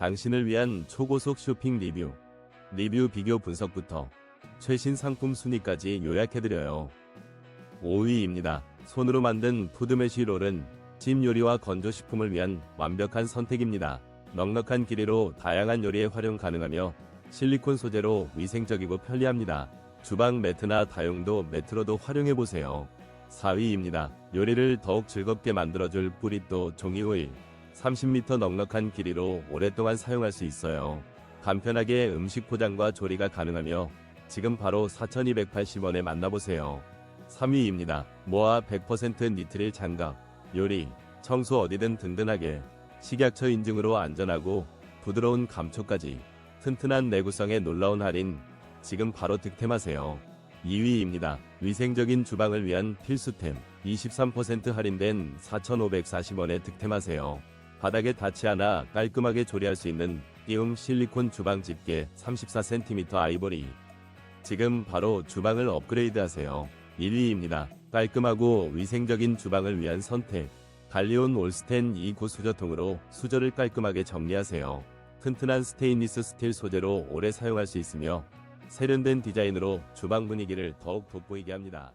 당신을 위한 초고속 쇼핑 리뷰, 리뷰 비교 분석부터 최신 상품 순위까지 요약해드려요. 5위입니다. 손으로 만든 푸드메쉬 롤은 찜 요리와 건조식품을 위한 완벽한 선택입니다. 넉넉한 길이로 다양한 요리에 활용 가능하며 실리콘 소재로 위생적이고 편리합니다. 주방 매트나 다용도 매트로도 활용해보세요. 4위입니다. 요리를 더욱 즐겁게 만들어줄 뿌리또 종이 오일. 30m 넉넉한 길이로 오랫동안 사용할 수 있어요. 간편하게 음식 포장과 조리가 가능하며 지금 바로 4,280원에 만나보세요. 3위입니다. 모아 100% 니트릴 장갑. 요리, 청소 어디든 든든하게. 식약처 인증으로 안전하고 부드러운 감촉까지. 튼튼한 내구성에 놀라운 할인. 지금 바로 득템하세요. 2위입니다. 위생적인 주방을 위한 필수템. 23% 할인된 4,540원에 득템하세요. 바닥에 닿지 않아 깔끔하게 조리할 수 있는 띄움 실리콘 주방 집게 34cm 아이보리. 지금 바로 주방을 업그레이드 하세요. 1위입니다. 깔끔하고 위생적인 주방을 위한 선택. 갈리온 올스텐 2구 수저통으로 수저를 깔끔하게 정리하세요. 튼튼한 스테인리스 스틸 소재로 오래 사용할 수 있으며 세련된 디자인으로 주방 분위기를 더욱 돋보이게 합니다.